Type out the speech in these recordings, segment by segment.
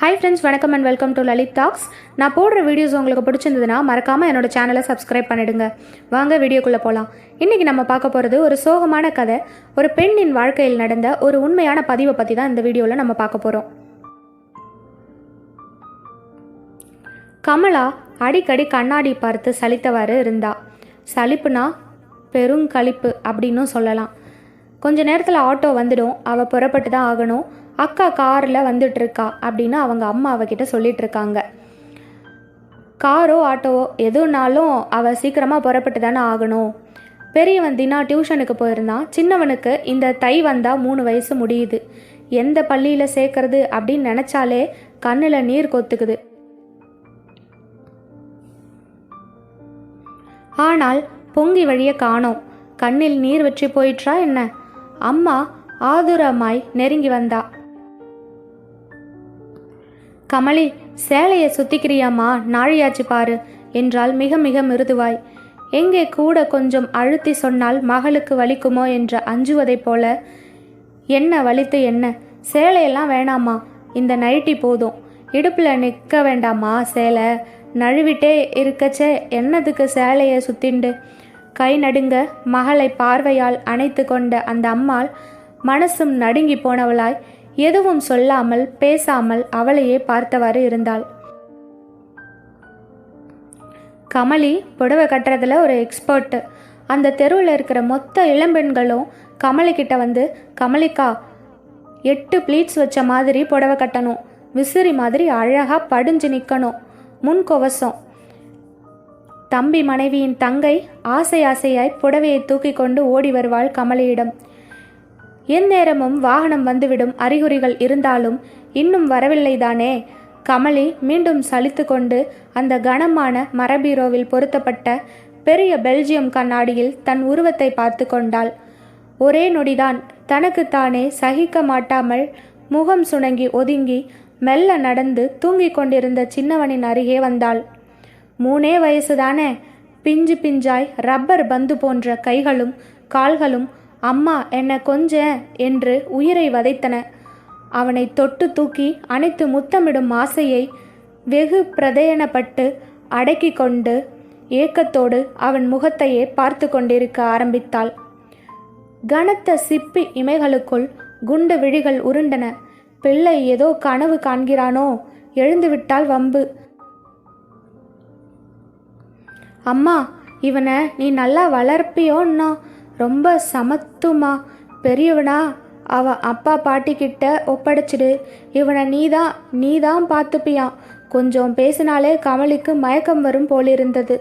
Hi friends வணக்கம் and welcome to Lalith talks நான் போடுற வீடியோஸ் உங்களுக்கு பிடிச்சிருந்ததுன்னா மறக்காமல் என்னோட சேனலை சப்ஸ்கிரைப் பண்ணிடுங்க. வாங்க வீடியோக்குள்ளே போகலாம் இன்றைக்கி நம்ம பார்க்க போகிறது ஒரு சோகமான கதை ஒரு பெண்ணின் வாழ்க்கையில் நடந்த ஒரு உண்மையான பதிவை பற்றி தான் இந்த வீடியோவில் நம்ம பார்க்க போகிறோம் கமலா அடிக்கடி கண்ணாடி பார்த்து சலித்தவாறு இருந்தா. சலிப்புனா பெருங்களிப்பு அப்படின்னும் சொல்லலாம். கொஞ்ச நேரத்தில் ஆட்டோ வந்துடும். அவள் புறப்பட்டு தான் ஆகணும். அக்கா காரில் வந்துட்டுருக்கா அப்படின்னு அவங்க அம்மா அவகிட்ட சொல்லிகிட்ருக்காங்க காரோ ஆட்டோவோ எதுனாலும் அவள் சீக்கிரமாக புறப்பட்டு தானே ஆகணும். பெரியவன் தினா டியூஷனுக்கு போயிருந்தான். சின்னவனுக்கு இந்த தை வந்தால் மூணு வயசு முடியுது. எந்த பள்ளியில் சேர்க்கறது அப்படின்னு நினச்சாலே கண்ணில் நீர் கொத்துக்குது. ஆனால் பொங்கி வழிய காணோம். கண்ணில் நீர் வற்றி போயிற்றா என்ன? அம்மா ஆதுரமாய் நெருங்கி வந்தா. கமலி சேலையை சுத்திக்கிறியாமா நாழியாச்சு பாரு என்றால் மிக மிக மிருதுவாய். எங்கே கூட கொஞ்சம் அழுத்தி சொன்னால் மகளுக்கு வலிக்குமோ என்ற அஞ்சுவதைப் போல. என்ன வலித்து என்ன? சேலையெல்லாம் வேணாமா இந்த நைட்டி போதும். இடுப்பில் நிற்க வேண்டாமா சேலை. நழுவிட்டே இருக்கச்சே என்னதுக்கு சேலையை சுத்திண்டு? கை நடுங்க மகளை பார்வையால் அணைத்து கொண்ட அந்த அம்மாள் மனசும் நடுங்கி போனவளாய். எதுவும் சொல்லாமல் பேசாமல் அவளையே பார்த்தவாறு இருந்தாள். கமலி புடவை கட்டுறதுல ஒரு எக்ஸ்பர்ட்டு அந்த தெருவில் இருக்கிற மொத்த இளம்பெண்களும் கமலிக்கிட்ட வந்து கமலிக்கா எட்டு ப்ளீட்ஸ் வச்ச மாதிரி புடவை கட்டணும். விசிறி மாதிரி அழகாக படிஞ்சு நிற்கணும் முன்கொவசம் தம்பி மனைவியின் தங்கை ஆசை ஆசையாய் புடவையை தூக்கி கொண்டு ஓடி வருவாள் கமலியிடம். எந்நேரமும் வாகனம் வந்துவிடும் அறிகுறிகள் இருந்தாலும் இன்னும் வரவில்லைதானே? கமலி மீண்டும் சலித்து கொண்டு அந்த கனமான மரபீரோவில் பொருத்தப்பட்ட பெரிய பெல்ஜியம் கண்ணாடியில் தன் உருவத்தை பார்த்து கொண்டாள். ஒரே நொடிதான். தனக்குத்தானே சகிக்க மாட்டாமல் முகம் சுணங்கி ஒதுங்கி மெல்ல நடந்து தூங்கிக் கொண்டிருந்த சின்னவனின் அருகே வந்தாள். மூணே வயசுதானே. பிஞ்சு பிஞ்சாய் ரப்பர் பந்து போன்ற கைகளும் கால்களும் அம்மா என்னை கொஞ்ச என்று உயிரை வதைத்தன. அவனை தொட்டு தூக்கி அனைத்து முத்தமிடும் ஆசையை வெகு பிரதயனப்பட்டு அடக்கி கொண்டு ஏக்கத்தோடு அவன் முகத்தையே பார்த்து கொண்டிருக்க ஆரம்பித்தாள். கனத்த சிப்பி இமைகளுக்குள் குண்டு விழிகள் உருண்டன. பிள்ளை ஏதோ கனவு காண்கிறானோ? எழுந்துவிட்டால் வம்பு. அம்மா இவனை நீ நல்லா வளர்ப்பியோன்னா ரொம்ப சமத்துமா? பெரியவனா அவன் அப்பா பாட்டிக்கிட்ட ஒப்படைச்சிடு. இவனை நீதான் நீதான் பார்த்துப்பியான் கொஞ்சம் பேசினாலே கமலிக்கு மயக்கம் வரும் போலிருந்தது.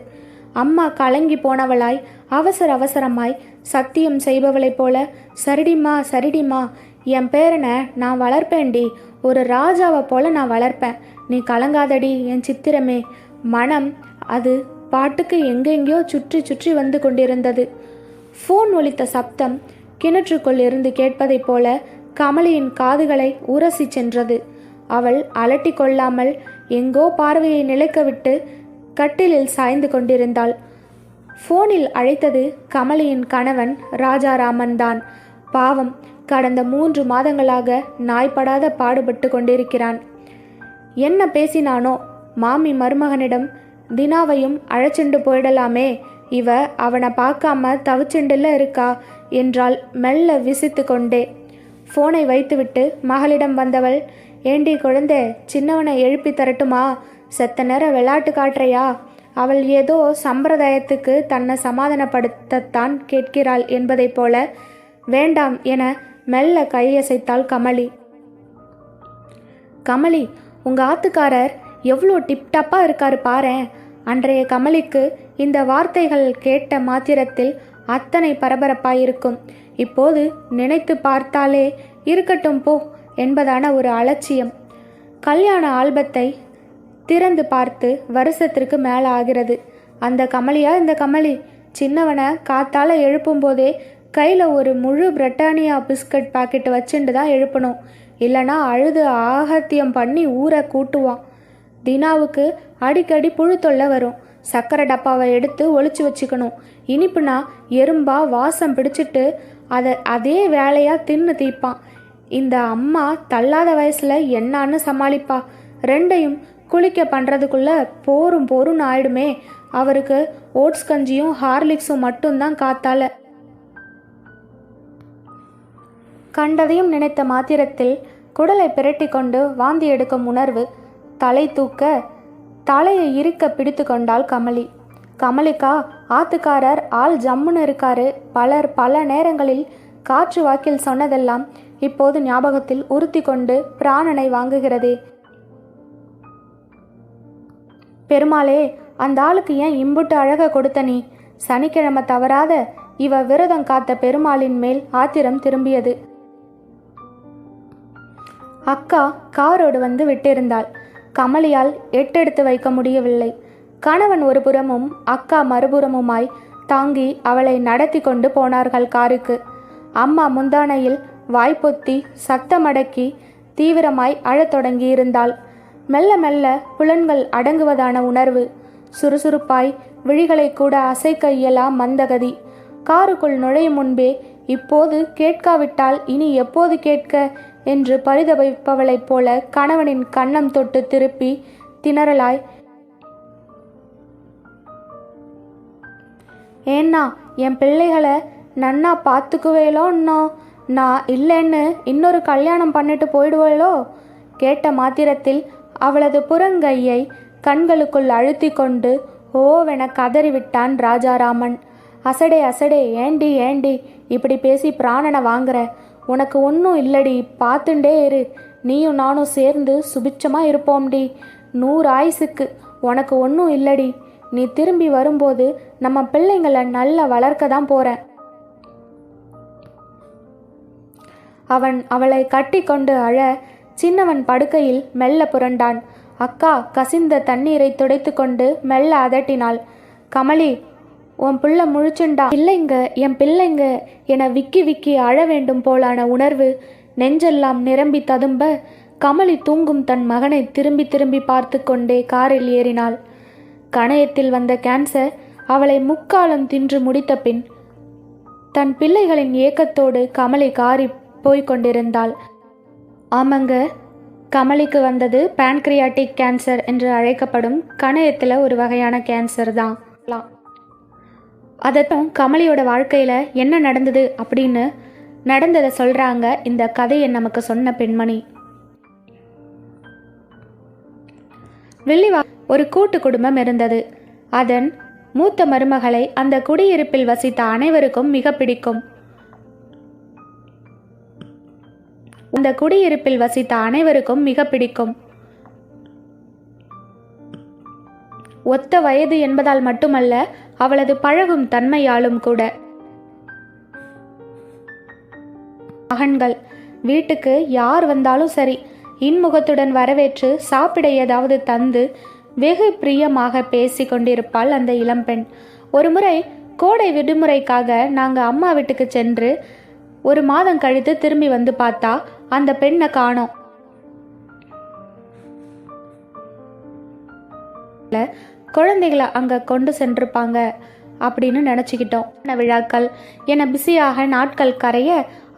அம்மா கலங்கி போனவளாய் அவசர அவசரமாய் சத்தியம் செய்பவளைப் போல சரிடிம்மா சரிடிம்மா என் பேரனை நான் வளர்ப்பேன்டி. ஒரு ராஜாவை போல நான் வளர்ப்பேன். நீ கலங்காதடி என் சித்திரமே. மனம் அது பாட்டுக்கு எங்கெங்கேயோ சுற்றி சுற்றி வந்து கொண்டிருந்தது. ஃபோன் ஒலித்த சப்தம் கிணற்றுக்குள் இருந்து கேட்பதைப் போல கமலியின் காதுகளை உரசி சென்றது. அவள் அலட்டி கொள்ளாமல் எங்கோ பார்வையை நிலைக்கவிட்டு கட்டிலில் சாய்ந்து கொண்டிருந்தாள். ஃபோனில் அழைத்தது கமலியின் கணவன் ராஜாராமன் தான். பாவம் கடந்த மூன்று மாதங்களாக நாய்ப்படாத பாடுபட்டு கொண்டிருக்கிறான். என்ன பேசினானோ மாமி மருமகனிடம் தினாவையும் அழைச்சிண்டு போயிடலாமே இவ அவனை பார்க்காம தவிச்சுண்டில் இருக்கா? என்றால் மெல்ல விசித்து கொண்டே ஃபோனை வைத்துவிட்டு மகளிடம் வந்தவள் ஏண்டி குழந்தை சின்னவனை எழுப்பி தரட்டுமா? செத்த நேரம் விளையாட்டு காட்டுறையா? அவள் ஏதோ சம்பிரதாயத்துக்கு தன்னை சமாதானப்படுத்தத்தான் கேட்கிறாள் என்பதைப் போல வேண்டாம் என மெல்ல கையசைத்தாள் கமலி. கமலி உங்கள் ஆத்துக்காரர் எவ்வளோ டிப்டாப்பாக இருக்காரு பாரேன். அன்றைய கமலிக்கு இந்த வார்த்தைகள் கேட்ட மாத்திரத்தில் அத்தனை பரபரப்பாயிருக்கும். இப்போது நினைத்து பார்த்தாலே இருக்கட்டும் போ என்பதான ஒரு அலட்சியம். கல்யாண ஆல்பத்தை திறந்து பார்த்து வருஷத்திற்கு மேலே ஆகிறது. அந்த கமலியா இந்த கமலி? சின்னவனை காத்தால எழுப்பும் போதே கையில் ஒரு முழு பிரிட்டானியா பிஸ்கட் பாக்கெட் வச்சுட்டு தான் எழுப்பணும். இல்லைனா அழுது ஆகத்தியம் பண்ணி ஊரை கூட்டுவான். தினாவுக்கு அடிக்கடி புழு தொல்லை வரும். சர்க்கரை டப்பாவை எடுத்து ஒழிச்சு வச்சுக்கணும். இனிப்புனா எறும்பா வாசம் பிடிச்சிட்டு அதை அதே வேலையாக தின்னு தீப்பான் இந்த அம்மா தள்ளாத வயசில் என்னான்னு சமாளிப்பா. ரெண்டையும் குளிக்க பண்ணுறதுக்குள்ள போரும் போரும் ஆயிடுமே. அவருக்கு ஓட்ஸ் கஞ்சியும் ஹார்லிக்ஸும் மட்டும்தான் காத்தால. கண்டதையும் நினைத்த மாத்திரத்தில் குடலை பிரட்டி கொண்டு வாந்தி எடுக்கும் உணர்வு தலை தூக்க தலையை இறுக்க பிடித்து கொண்டாள் கமலி. கமலிக்கா ஆத்துக்காரர் ஆள் ஜம்முன்னு இருக்காரு. பலர் பல நேரங்களில் காற்று வாக்கில் சொன்னதெல்லாம் இப்போது ஞாபகத்தில் உறுத்தி கொண்டு பிராணனை வாங்குகிறதே. பெருமாளே அந்த ஆளுக்கு ஏன் இம்புட்டு அழக கொடுத்த நீ? சனிக்கிழமை தவறாத இவ விரதம் காத்த பெருமாளின் மேல் ஆத்திரம் திரும்பியது. அக்கா காரோடு வந்து விட்டிருந்தாள். கமலியால் எட்டெடுத்து வைக்க முடியவில்லை. கணவன் ஒரு புறமும் அக்கா மறுபுறமுமாய் தாங்கி அவளை நடத்தி கொண்டு போனார்கள் காருக்கு. அம்மா முந்தானையில் வாய்ப்பொத்தி சத்தமடக்கி தீவிரமாய் அழத் தொடங்கியிருந்தாள். மெல்ல மெல்ல புலன்கள் அடங்குவதான உணர்வு சுறுசுறுப்பாய் விழிகளை கூட அசைக்க இயலா மந்தகதி. காருக்குள் நுழையும் முன்பே இப்போது கேட்காவிட்டால் இனி எப்போது கேட்க என்று பரிதபிப்பவளைப் போல கணவனின் கன்னம் தொட்டு திருப்பி திணறலாய் ஏன்னா என் பிள்ளைகளை நன்னா பார்த்துக்குவேலோன்னோ நான் இல்லைன்னு இன்னொரு கல்யாணம் பண்ணிட்டு போயிடுவேளோ கேட்ட மாத்திரத்தில் அவளது புறங்கையை கண்களுக்குள் அழுத்தி கொண்டு ஓவென கதறிவிட்டான் ராஜாராமன். அசடே அசடே ஏண்டி ஏண்டி இப்படி பேசி பிராணனை வாங்குற? உனக்கு ஒன்றும் இல்லடி பார்த்துண்டே இரு. நீயும் நானும் சேர்ந்து சுபிச்சமாக இருப்போம்டி. நூறு ஆயுசுக்கு உனக்கு ஒன்றும் இல்லடி. நீ திரும்பி வரும்போது நம்ம பிள்ளைங்களை நல்லா வளர்க்க தான் போகிறேன் அவன் அவளை கட்டி கொண்டு அழ சின்னவன் படுக்கையில் மெல்ல புரண்டான். அக்கா கசிந்த தண்ணீரை துடைத்து கொண்டு மெல்ல அதட்டினாள். கமலி உன் பிள்ளை முழிச்சுண்டா. பிள்ளைங்க என் பிள்ளைங்க என விக்கி விக்கி அழ வேண்டும் போலான உணர்வு நெஞ்செல்லாம் நிரம்பி ததும்ப கமலி தூங்கும் தன் மகனை திரும்பி திரும்பி பார்த்து கொண்டே காரில் ஏறினாள். கணையத்தில் வந்த கேன்சர் அவளை முக்காலம் தின்று முடித்த பின் தன் பிள்ளைகளின் ஏக்கத்தோடு கமலி காரி போய்கொண்டிருந்தாள் ஆமாங்க கமலிக்கு வந்தது பான்க்ரியாட்டிக் கேன்சர் என்று அழைக்கப்படும் கணையத்தில் ஒரு வகையான கேன்சர் தான். அதட்டும் கமலியோட வாழ்க்கையில் என்ன நடந்தது அப்படின்னு நடந்ததை சொல்கிறாங்க இந்த கதையை நமக்கு சொன்ன பெண்மணி. வெள்ளிவா ஒரு கூட்டு குடும்பம் இருந்தது. அதன் மூத்த மருமகளை அந்த குடியிருப்பில் வசித்த அனைவருக்கும் மிக பிடிக்கும். அந்த குடியிருப்பில் வசித்த அனைவருக்கும் மிக பிடிக்கும். ஒத்த வயது என்பதால் மட்டுமல்ல அவளது பழகும் தன்மையாலும் கூட. மகன்கள் வீட்டுக்கு யார் வந்தாலும் சரி இன்முகத்துடன் வரவேற்று சாப்பிட ஏதாவது தந்து வெகு பிரியமாக பேசி கொண்டிருப்பாள் அந்த இளம்பெண் ஒருமுறை கோடை விடுமுறைக்காக நாங்கள் அம்மா வீட்டுக்கு சென்று ஒரு மாதம் கழித்து திரும்பி வந்து பார்த்தா அந்த பெண்ணை காணோம். குழந்தைகளை அங்கே கொண்டு சென்றிருப்பாங்க அப்படின்னு நினச்சிக்கிட்டோம். விழாக்கள் என பிஸியாக நாட்கள் கரைய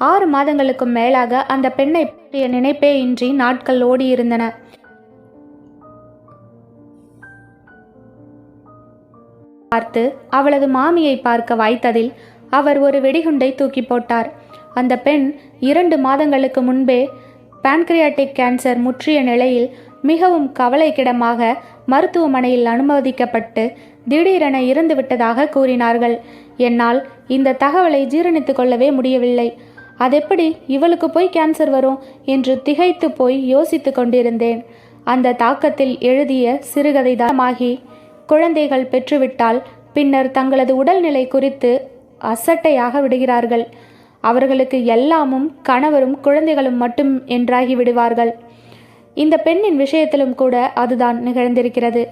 ஆறு மாதங்களுக்கு மேலாக அந்த பெண்ணை பற்றிய நினைப்பே இன்றி நாட்கள் ஓடியிருந்தன. பார்த்து அவளது மாமியை பார்க்க வாய்த்ததில் அவர் ஒரு வெடிகுண்டை தூக்கி போட்டார். அந்த பெண் இரண்டு மாதங்களுக்கு முன்பே பான்கிரியாட்டிக் கேன்சர் முற்றிய நிலையில் மிகவும் கவலைக்கிடமாக மருத்துவமனையில் அனுமதிக்கப்பட்டு திடீரென இறந்து விட்டதாக கூறினார்கள். என்னால் இந்த தகவலை ஜீரணித்து கொள்ளவே முடியவில்லை. அதெப்படி இவளுக்கு போய் கேன்சர் வரும் என்று திகைத்து போய் யோசித்து கொண்டிருந்தேன். அந்த தாக்கத்தில் எழுதிய சிறுகதை தாமாகி குழந்தைகள் பெற்றுவிட்டால் பின்னர் தங்களது உடல்நிலை குறித்து அசட்டையாக விடுகிறார்கள். அவர்களுக்கு எல்லாமும் கணவரும் குழந்தைகளும் மட்டும் என்றாகி விடுவார்கள். இந்த பெண்ணின் விஷயத்திலும் கூட அதுதான் நிகழ்ந்திருக்கிறது.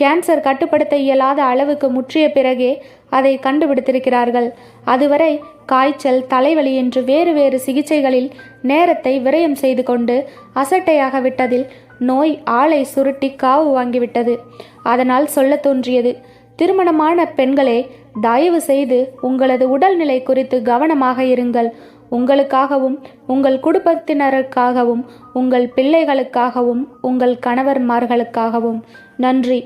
கேன்சர் கட்டுப்படுத்த இயலாத அளவுக்கு முற்றிய பிறகே அதை கண்டுபிடித்திருக்கிறார்கள். அதுவரை காய்ச்சல் தலைவலி என்று வேறு வேறு சிகிச்சைகளில் நேரத்தை விரயம் செய்து கொண்டு அசட்டையாக விட்டதில் நோய் ஆளை சுருட்டி காவு வாங்கிவிட்டது. அதனால் சொல்ல தோன்றியது திருமணமான பெண்களே தயவு செய்து உங்களது உடல்நிலை குறித்து கவனமாக இருங்கள். உங்களுக்காகவும் உங்கள் குடும்பத்தினருக்காகவும் உங்கள் பிள்ளைகளுக்காகவும் உங்கள் கணவர்மார்களுக்காகவும் நன்றி.